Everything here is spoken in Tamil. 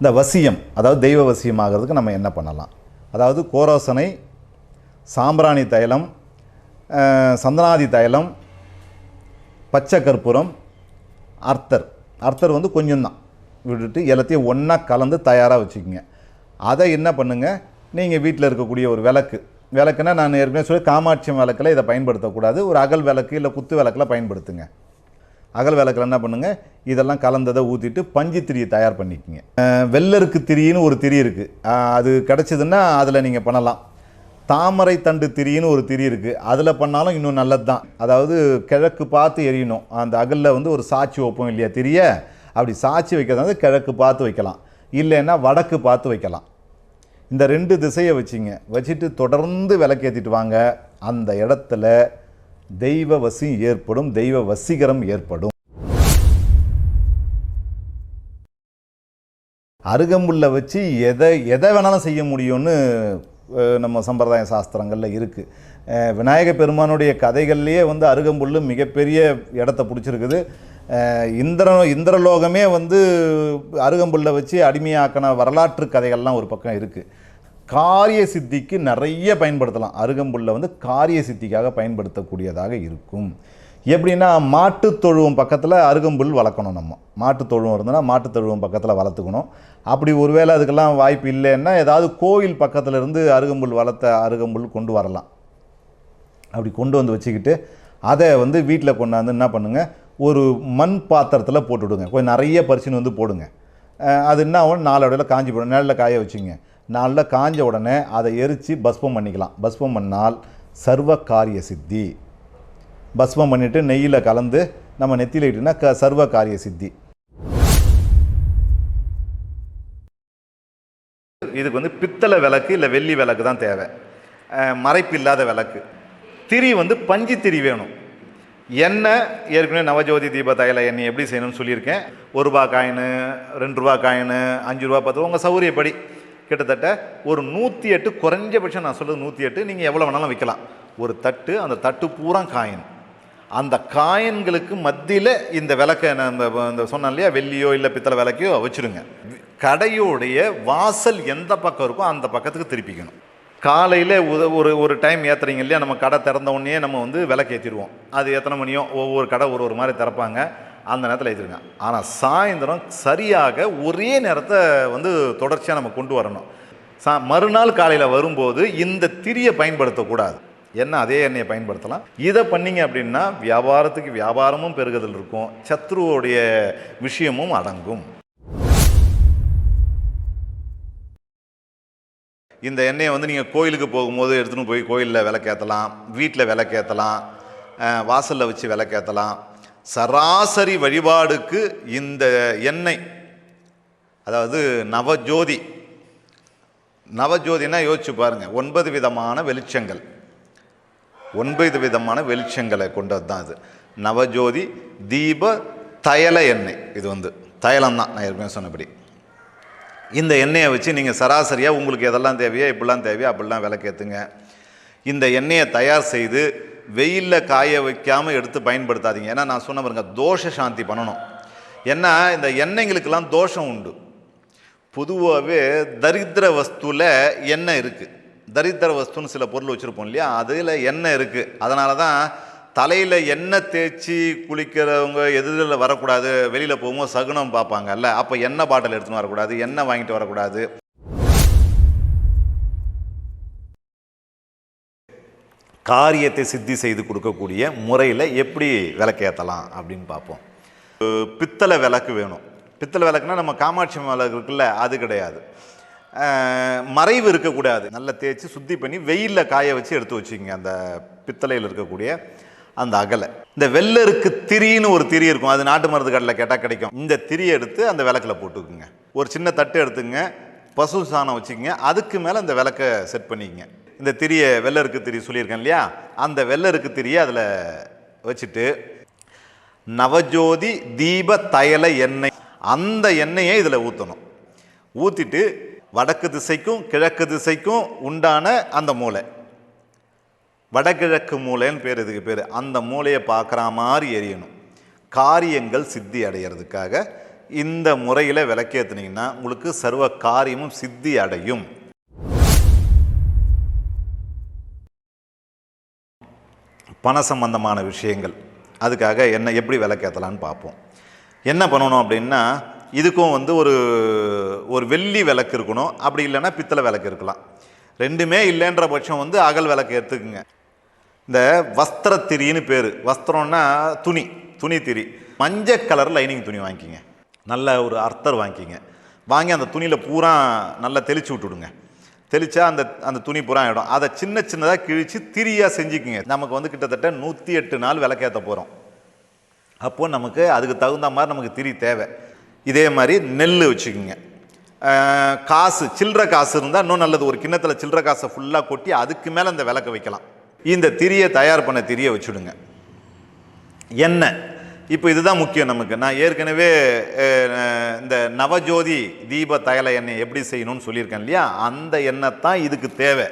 இந்த வசியம் அதாவது தெய்வ வசியம் ஆகிறதுக்கு நம்ம என்ன பண்ணலாம்? அதாவது கோரோசனை சாம்பிராணி தைலம் சந்தனாதி தைலம் பச்சை கற்பூரம் அர்த்தர். அர்த்தர் வந்து கொஞ்சம் தான் விட்டுட்டு எல்லாத்தையும் ஒன்றா கலந்து தயாராக வச்சுக்கோங்க. அதை என்ன பண்ணுங்கள் நீங்கள் வீட்டில் இருக்கக்கூடிய ஒரு விளக்கு. விளக்குன்னா நான் ஏற்கனவே சொல்லி காமாட்சி விளக்கில் இதை பயன்படுத்தக்கூடாது. ஒரு அகல் விளக்கு இல்லை குத்து விளக்கில் பயன்படுத்துங்க. அகல் விளக்கில் என்ன பண்ணுங்கள் இதெல்லாம் கலந்ததை ஊற்றிட்டு பஞ்சு திரியை தயார் பண்ணிக்கோங்க. வெள்ளருக்கு திரின்னு ஒரு திரி இருக்குது அது கிடச்சிதுன்னா அதில் நீங்கள் பண்ணலாம். தாமரை தண்டு திரின்னு ஒரு திரி இருக்குது அதில் பண்ணாலும் இன்னும் நல்லது தான் அதாவது கிழக்கு பார்த்து எரியணும். அந்த அகலில் வந்து ஒரு சாட்சி வைப்போம் இல்லையா திரிய? அப்படி சாட்சி வைக்கிறது வந்து கிழக்கு பார்த்து வைக்கலாம். இல்லைன்னா வடக்கு பார்த்து வைக்கலாம். இந்த ரெண்டு திசையை வச்சிங்க. வச்சுட்டு தொடர்ந்து விளக்கேற்றிட்டு வாங்க. அந்த இடத்துல தெய்வ வசி ஏற்படும் தெய்வ வசீகரம் ஏற்படும். அருகம்புல்லை வச்சு எதை எதை வேணாலும் செய்ய முடியும்னு நம்ம சம்பிரதாய சாஸ்திரங்களில் இருக்குது விநாயக பெருமானுடைய கதைகள்லேயே வந்து அருகம்புல் மிகப்பெரிய இடத்த பிடிச்சிருக்குது. இந்திர இந்திரலோகமே வந்து அருகம்புல்லை வச்சு அடிமையாக்கின வரலாற்று கதைகள்லாம் ஒரு பக்கம் இருக்குது காரிய சித்திக்கு நிறைய பயன்படுத்தலாம். அருகம்புல்லை வந்து காரிய சித்திக்காக பயன்படுத்தக்கூடியதாக இருக்கும். எப்படின்னா மாட்டு தொழுவம் பக்கத்தில் அருகம்புல் வளர்க்கணும் நம்ம. மாட்டுத் தொழுவம் இருந்ததுன்னா மாட்டுத் தொழுவம் பக்கத்தில் வளர்த்துக்கணும். அப்படி ஒருவேளை அதுக்கெல்லாம் வாய்ப்பு இல்லைன்னா ஏதாவது கோயில் பக்கத்தில் இருந்து அருகம்புல் வளர்த்த அருகம்புல் கொண்டு வரலாம். அப்படி கொண்டு வந்து வச்சுக்கிட்டு அதை வந்து வீட்டில் கொண்டாந்து என்ன பண்ணுங்கள் ஒரு மண் பாத்திரத்தில் போட்டுவிடுங்க கொஞ்சம் நிறைய பரிசுன்னு வந்து போடுங்க. அது என்ன ஆகும்? நாலு காஞ்சி போடும். நிழலில் காய வச்சுங்க. நாளில் காஞ்ச உடனே அதை எரித்து பஸ்பம் பண்ணிக்கலாம். பஸ்பம் பண்ணால் சர்வ காரிய சித்தி. பஸ்பம் பண்ணிவிட்டு நெய்யில் கலந்து நம்ம நெத்தியில் இட்டுனா க சர்வ காரிய சித்தி. இதுக்கு வந்து பித்தளை விளக்கு இல்லை வெள்ளி விளக்கு தான் தேவை. மறைப்பு இல்லாத விளக்கு. திரி வந்து பஞ்சு திரி வேணும். எண்ணெய் ஏற்கனவே நவஜோதி தீப தைல எண்ணெய் எப்படி செய்யணும்னு சொல்லியிருக்கேன். ஒரு ரூபா காயினு ரெண்டு ரூபா காயினு அஞ்சு ரூபா பத்து ரூபா உங்கள் சௌரியப்படி கிட்டத்தட்ட ஒரு நூற்றி எட்டு குறைஞ்சபட்சம் நான் சொல்கிறது நூற்றி எட்டு நீங்கள் எவ்வளோ வேணாலும் வைக்கலாம் ஒரு தட்டு அந்த தட்டு பூரா காயின். அந்த காயின்களுக்கு மத்தியில் இந்த விளக்கை நான் இந்த இந்த சொன்னேன் இல்லையா? வெள்ளியோ இல்லை பித்தளை விளக்கையோ வச்சுருங்க. கடையோடைய வாசல் எந்த பக்கம் இருக்கோ அந்த பக்கத்துக்கு திருப்பிக்கணும். காலையில் ஒரு ஒரு டைம் ஏற்றுறீங்க இல்லையா? நம்ம கடை திறந்த உடனே நம்ம வந்து விளக்கு ஏற்றிடுவோம் அது எத்தனை மணியோ ஒவ்வொரு கடை ஒரு ஒரு மாதிரி திறப்பாங்க. அந்த நேரத்தில் எழுதிருங்க ஆனால் சாயந்தரம் சரியாக ஒரே நேரத்தை வந்து தொடர்ச்சியாக நம்ம கொண்டு வரணும். சா மறுநாள் காலையில் வரும்போது இந்த திரியை பயன்படுத்தக்கூடாது. என்ன அதே எண்ணெயை பயன்படுத்தலாம். இதை பண்ணீங்க அப்படின்னா வியாபாரத்துக்கு வியாபாரமும் பெருகுதல் இருக்கும். சத்ருவோடைய விஷயமும் அடங்கும். இந்த எண்ணெயை வந்து நீங்கள் கோயிலுக்கு போகும்போது எடுத்துன்னு போய் கோயிலில் விளக்கேற்றலாம் வீட்டில் விளக்கேற்றலாம் வாசலில் வச்சு விளக்கேற்றலாம் சராசரி வழிபாடுக்கு இந்த எண்ணெய் அதாவது நவஜோதி. நவஜோதினா யோசிச்சு பாருங்கள் ஒன்பது விதமான வெளிச்சங்கள். ஒன்பது விதமான வெளிச்சங்களை கொண்டது தான் இது. நவஜோதி தீப தயல எண்ணெய். இது வந்து தைலம் தான் நான் ஏற்கனவே சொன்னபடி. இந்த எண்ணெயை வச்சு நீங்கள் சராசரியாக உங்களுக்கு எதெல்லாம் தேவையோ இப்படிலாம் தேவையோ அப்படிலாம் விளக்கேற்றுங்க இந்த எண்ணெயை தயார் செய்து வெயிலில் காய வைக்காமல் எடுத்து பயன்படுத்தாதீங்க. ஏன்னா நான் சொன்ன பாருங்க தோஷ சாந்தி பண்ணணும். ஏன்னா இந்த எண்ணெய்களுக்கெல்லாம் தோஷம் உண்டு. பொதுவாகவே தரித்திர வஸ்துவில் எண்ணெய் இருக்குது தரித்திர வஸ்துன்னு சில பொருள் வச்சுருப்போம் இல்லையா? அதில் எண்ணெய் இருக்குது அதனால தான் தலையில் எண்ணெய் தேய்ச்சி குளிக்கிறவங்க எதிரில் வரக்கூடாது. வெளியில் போகும்போது சகுனம் பார்ப்பாங்கல்ல. அப்போ எண்ணெய் பாட்டில் எடுத்துன்னு வரக்கூடாது. எண்ணெய் வாங்கிட்டு வரக்கூடாது. காரியத்தை சித்தி செய்து கொடுக்கக்கூடிய முறையில் எப்படி விளக்கேற்றலாம் அப்படின்னு பார்ப்போம். பித்தளை விளக்கு வேணும். பித்தளை விளக்குனா நம்ம காமாட்சி விளக்கு இருக்குல்ல அது கிடையாது. மறைவு இருக்கக்கூடாது. நல்லா தேய்ச்சி சுத்தி பண்ணி வெயிலில் காய வச்சு எடுத்து வச்சுக்கோங்க அந்த பித்தளையில் இருக்கக்கூடிய அந்த அகலை. இந்த வெள்ளருக்கு திரின்னு ஒரு திரி இருக்கும். அது நாட்டு மருந்து கடையில் கேட்டால் கிடைக்கும். இந்த திரியை எடுத்து அந்த விளக்கில் போட்டுக்குங்க. ஒரு சின்ன தட்டு எடுத்துங்க. பசு சாணம் வச்சுக்கோங்க. அதுக்கு மேலே அந்த விளக்கை செட் பண்ணிக்கங்க. இந்த திரியை வெள்ளருக்கு திரி சொல்லியிருக்கேன் இல்லையா? அந்த வெள்ளருக்கு திரியை அதில் வச்சுட்டு நவஜோதி தீப தயல எண்ணெய். அந்த எண்ணெயை இதில் ஊற்றணும் ஊற்றிட்டு வடக்கு திசைக்கும் கிழக்கு திசைக்கும் உண்டான அந்த மூளை. வடகிழக்கு மூலைன்னு பேர் இதுக்கு பேர். அந்த மூலையை பார்க்குற மாதிரி எரியணும். காரியங்கள் சித்தி அடையிறதுக்காக இந்த முறையில் விளக்கேற்றுனீங்கன்னா உங்களுக்கு சர்வ காரியமும் சித்தி அடையும். பண சம்பந்தமான விஷயங்கள். அதுக்காக என்ன எப்படி விளக்கேற்றலான்னு பார்ப்போம். என்ன பண்ணணும் அப்படின்னா இதுக்கும் வந்து ஒரு ஒரு வெள்ளி விளக்கு இருக்கணும். அப்படி இல்லைன்னா பித்தளை விளக்கு இருக்கலாம். ரெண்டுமே இல்லைன்ற பட்சம் வந்து அகல் விளக்கு எடுத்துக்குங்க. இந்த வஸ்திர திரின்னு பேர். வஸ்திரம்னா துணி துணி திரி. மஞ்சள் கலர் லைனிங் துணி வாங்கிக்கிங்க. நல்ல ஒரு அர்த்தர் வாங்கிக்கிங்க. வாங்கி அந்த துணியில் பூரா நல்லா தெளிச்சு விட்டுடுங்க. தெளிச்சா அந்த அந்த துணி புறா ஆகிடும் அதை சின்ன சின்னதாக கிழிச்சு திரியாக செஞ்சுக்குங்க. நமக்கு வந்து கிட்டத்தட்ட நூற்றி எட்டு நாள் விளக்கேற்ற போகிறோம் அப்போது நமக்கு அதுக்கு தகுந்த மாதிரி நமக்கு திரி தேவை. இதே மாதிரி நெல் வச்சுக்கோங்க. காசு சில்லற காசு இருந்தால் இன்னும் நல்லது. ஒரு கிண்ணத்தில் சில்லற காசை ஃபுல்லாக கொட்டி அதுக்கு மேலே அந்த விளக்க வைக்கலாம். இந்த திரியை தயார் பண்ண திரியை வச்சுடுங்க. எண்ணெய். இப்போ இதுதான் முக்கியம் நமக்கு. நான் ஏற்கனவே இந்த நவஜோதி தீப தயல எண்ணெய் எப்படி செய்யணும்னு சொல்லியிருக்கேன் இல்லையா? அந்த எண்ணெய் தான் இதுக்கு தேவை.